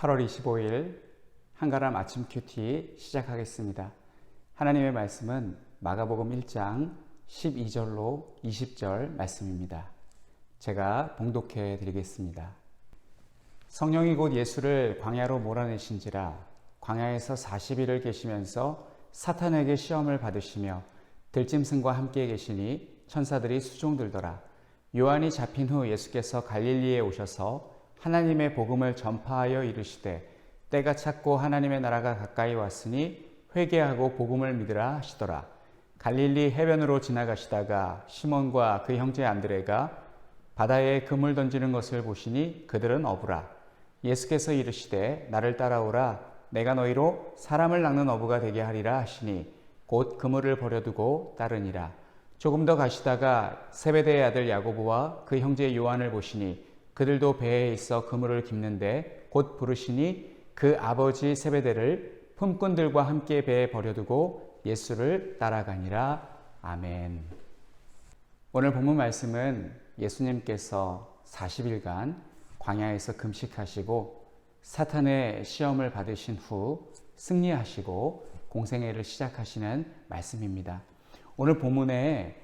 8월 25일 한가람 아침 큐티 시작하겠습니다. 하나님의 말씀은 마가복음 1장 12절로 20절 말씀입니다. 제가 봉독해 드리겠습니다. 성령이 곧 예수를 광야로 몰아내신지라 광야에서 40일을 계시면서 사탄에게 시험을 받으시며 들짐승과 함께 계시니 천사들이 수종들더라. 요한이 잡힌 후 예수께서 갈릴리에 오셔서 하나님의 복음을 전파하여 이르시되 때가 찼고 하나님의 나라가 가까이 왔으니 회개하고 복음을 믿으라 하시더라. 갈릴리 해변으로 지나가시다가 시몬과 그 형제 안드레가 바다에 그물 던지는 것을 보시니 그들은 어부라. 예수께서 이르시되 나를 따라오라 내가 너희로 사람을 낚는 어부가 되게 하리라 하시니 곧 그물을 버려두고 따르니라. 조금 더 가시다가 세베대의 아들 야고보와 그 형제 요한을 보시니 그들도 배에 있어 그물을 깁는데 곧 부르시니 그 아버지 세베대를 품꾼들과 함께 배에 버려두고 예수를 따라가니라. 아멘. 오늘 본문 말씀은 예수님께서 40일간 광야에서 금식하시고 사탄의 시험을 받으신 후 승리하시고 공생애를 시작하시는 말씀입니다. 오늘 본문에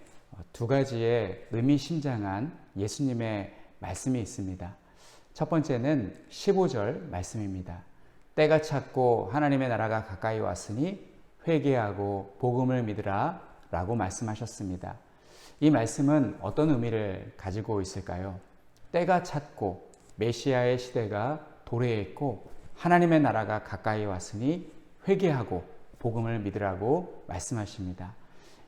두 가지의 의미심장한 예수님의 말씀이 있습니다. 첫 번째는 15절 말씀입니다. 때가 찼고 하나님의 나라가 가까이 왔으니 회개하고 복음을 믿으라 라고 말씀하셨습니다. 이 말씀은 어떤 의미를 가지고 있을까요? 때가 찼고 메시아의 시대가 도래했고 하나님의 나라가 가까이 왔으니 회개하고 복음을 믿으라고 말씀하십니다.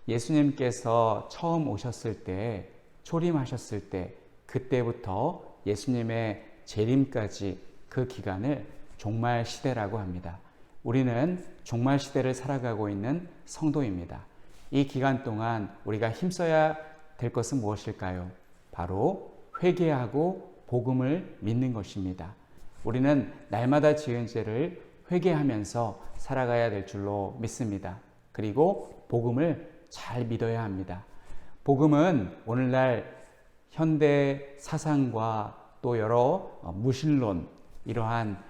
예수님께서 처음 오셨을 때, 초림하셨을 때, 그때부터 예수님의 재림까지 그 기간을 종말 시대라고 합니다. 우리는 종말 시대를 살아가고 있는 성도입니다. 이 기간 동안 우리가 힘써야 될 것은 무엇일까요? 바로 회개하고 복음을 믿는 것입니다. 우리는 날마다 지은 죄를 회개하면서 살아가야 될 줄로 믿습니다. 그리고 복음을 잘 믿어야 합니다. 복음은 오늘날 현대 사상과 또 여러 무신론 이러한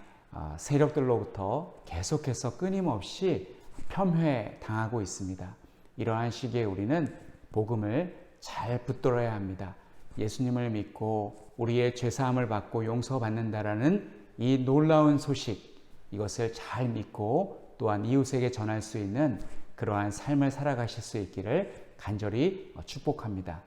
세력들로부터 계속해서 끊임없이 폄훼 당하고 있습니다. 이러한 시기에 우리는 복음을 잘 붙들어야 합니다. 예수님을 믿고 우리의 죄사함을 받고 용서받는다라는 이 놀라운 소식 이것을 잘 믿고 또한 이웃에게 전할 수 있는 그러한 삶을 살아가실 수 있기를 간절히 축복합니다.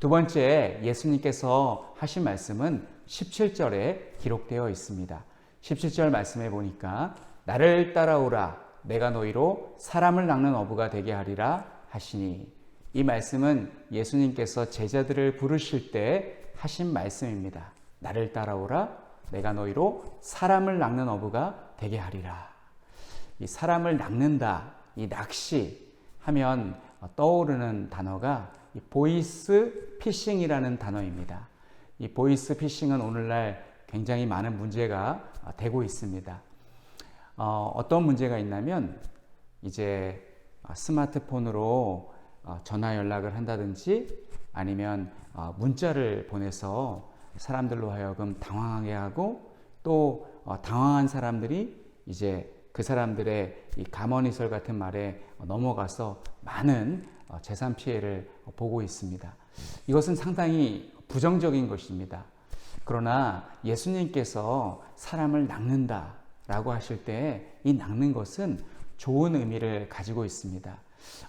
두 번째 예수님께서 하신 말씀은 17절에 기록되어 있습니다. 17절 말씀에 보니까 나를 따라오라 내가 너희로 사람을 낚는 어부가 되게 하리라 하시니 이 말씀은 예수님께서 제자들을 부르실 때 하신 말씀입니다. 나를 따라오라 내가 너희로 사람을 낚는 어부가 되게 하리라. 이 사람을 낚는다, 이 낚시 하면 떠오르는 단어가 보이스 피싱이라는 단어입니다. 이 보이스 피싱은 오늘날 굉장히 많은 문제가 되고 있습니다. 어, 떤 문제가 있냐면 이제 스마트폰으로 전화 연락을 한다든지 아니면 문자를 보내서 사람들로 하여금 당황하게 하고 또 당황한 사람들이 이제 그 사람들의 이 감언이설 같은 말에 넘어가서 많은 어, 재산 피해를 보고 있습니다. 이것은 상당히 부정적인 것입니다. 그러나 예수님께서 사람을 낚는다 라고 하실 때 이 낚는 것은 좋은 의미를 가지고 있습니다.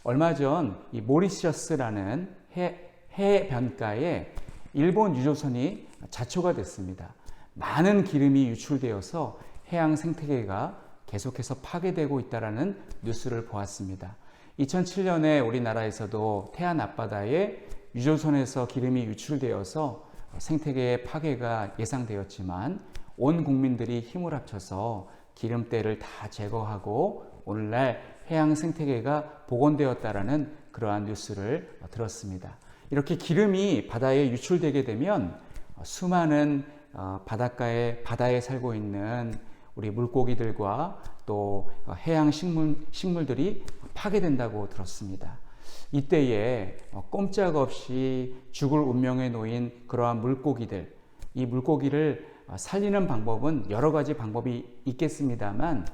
얼마 전 이 모리셔스라는 해, 해변가에 일본 유조선이 자초가 됐습니다. 많은 기름이 유출되어서 해양 생태계가 계속해서 파괴되고 있다라는 뉴스를 보았습니다. 2007년에 우리나라에서도 태안 앞바다에 유조선에서 기름이 유출되어서 생태계의 파괴가 예상되었지만 온 국민들이 힘을 합쳐서 기름때를 다 제거하고 오늘날 해양 생태계가 복원되었다라는 그러한 뉴스를 들었습니다. 이렇게 기름이 바다에 유출되게 되면 수많은 어, 바닷가에 바다에 살고 있는 우리 물고기들과 또 해양 식물, 식물들이 파괴된다고 들었습니다. 이때에 꼼짝없이 죽을 운명에 놓인 그러한 물고기들, 이 물고기를 어, 살리는 방법은 여러 가지 방법이 있겠습니다만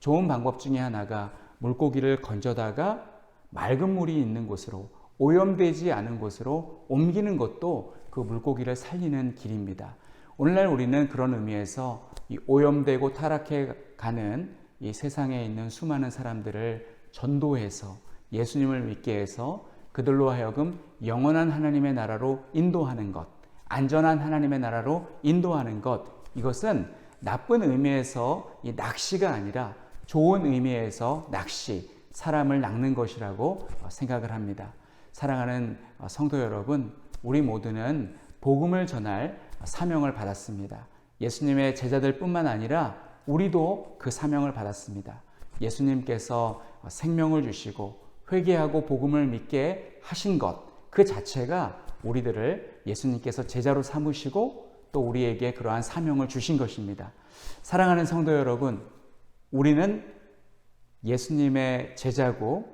좋은 방법 중에 하나가 물고기를 건져다가 맑은 물이 있는 곳으로 오염되지 않은 곳으로 옮기는 것도 그 물고기를 살리는 길입니다. 오늘날 우리는 그런 의미에서 이 오염되고 타락해 가는 이 세상에 있는 수많은 사람들을 전도해서 예수님을 믿게 해서 그들로 하여금 영원한 하나님의 나라로 인도하는 것, 안전한 하나님의 나라로 인도하는 것, 이것은 나쁜 의미에서 이 낚시가 아니라 좋은 의미에서 낚시, 사람을 낚는 것이라고 생각을 합니다. 사랑하는 성도 여러분, 우리 모두는 복음을 전할 사명을 받았습니다. 예수님의 제자들 뿐만 아니라 우리도 그 사명을 받았습니다. 예수님께서 생명을 주시고 회개하고 복음을 믿게 하신 것, 그 자체가 우리들을 예수님께서 제자로 삼으시고 또 우리에게 그러한 사명을 주신 것입니다. 사랑하는 성도 여러분, 우리는 예수님의 제자고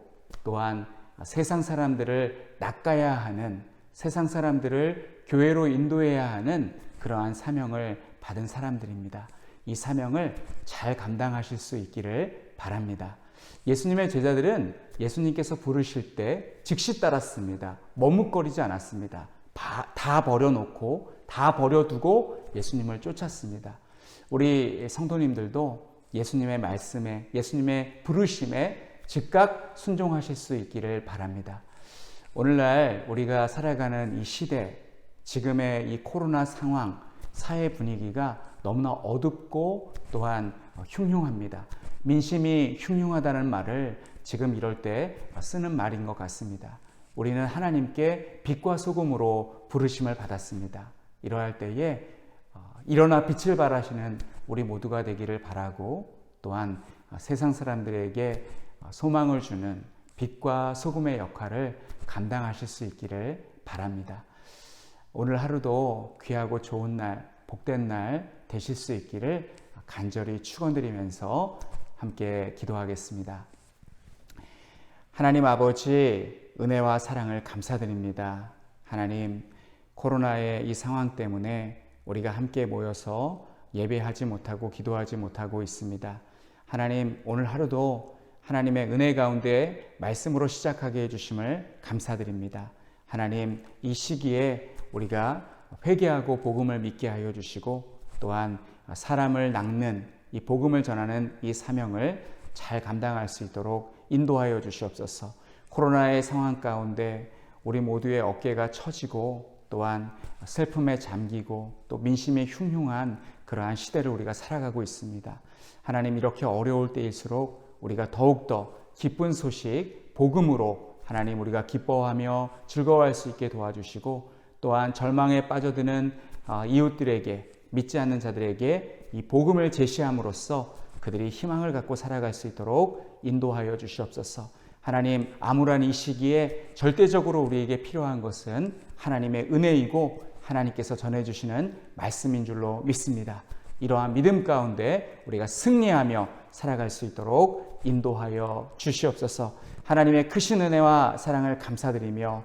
또한 세상 사람들을 낚아야 하는 세상 사람들을 교회로 인도해야 하는 그러한 사명을 받은 사람들입니다. 이 사명을 잘 감당하실 수 있기를 바랍니다. 예수님의 제자들은 예수님께서 부르실 때 즉시 따랐습니다. 머뭇거리지 않았습니다. 다 버려놓고 다 버려두고 예수님을 쫓았습니다. 우리 성도님들도 예수님의 말씀에 예수님의 부르심에 즉각 순종하실 수 있기를 바랍니다. 오늘날 우리가 살아가는 이 시대, 지금의 이 코로나 상황, 사회 분위기가 너무나 어둡고 또한 흉흉합니다. 민심이 흉흉하다는 말을 지금 이럴 때 쓰는 말인 것 같습니다. 우리는 하나님께 빛과 소금으로 부르심을 받았습니다. 이러할 때에 어, 일어나 빛을 발하시는 우리 모두가 되기를 바라고 또한 세상 사람들에게 소망을 주는 빛과 소금의 역할을 감당하실 수 있기를 바랍니다. 오늘 하루도 귀하고 좋은 날, 복된 날 되실 수 있기를 간절히 축원드리면서 함께 기도하겠습니다. 하나님 아버지 은혜와 사랑을 감사드립니다. 하나님 코로나의 이 상황 때문에 우리가 함께 모여서 예배하지 못하고 기도하지 못하고 있습니다. 하나님 오늘 하루도 하나님의 은혜 가운데 말씀으로 시작하게 해주심을 감사드립니다. 하나님 이 시기에 우리가 회개하고 복음을 믿게 하여 주시고 또한 사람을 낚는 이 복음을 전하는 이 사명을 잘 감당할 수 있도록 인도하여 주시옵소서. 코로나의 상황 가운데 우리 모두의 어깨가 처지고 또한 슬픔에 잠기고 또 민심이 흉흉한 그러한 시대를 우리가 살아가고 있습니다. 하나님 이렇게 어려울 때일수록 우리가 더욱더 기쁜 소식, 복음으로 하나님 우리가 기뻐하며 즐거워할 수 있게 도와주시고 또한 절망에 빠져드는 어, 이웃들에게 믿지 않는 자들에게 이 복음을 제시함으로써 그들이 희망을 갖고 살아갈 수 있도록 인도하여 주시옵소서. 하나님 암울한 이 시기에 절대적으로 우리에게 필요한 것은 하나님의 은혜이고 하나님께서 전해주시는 말씀인 줄로 믿습니다. 이러한 믿음 가운데 우리가 승리하며 살아갈 수 있도록 인도하여 주시옵소서. 하나님의 크신 은혜와 사랑을 감사드리며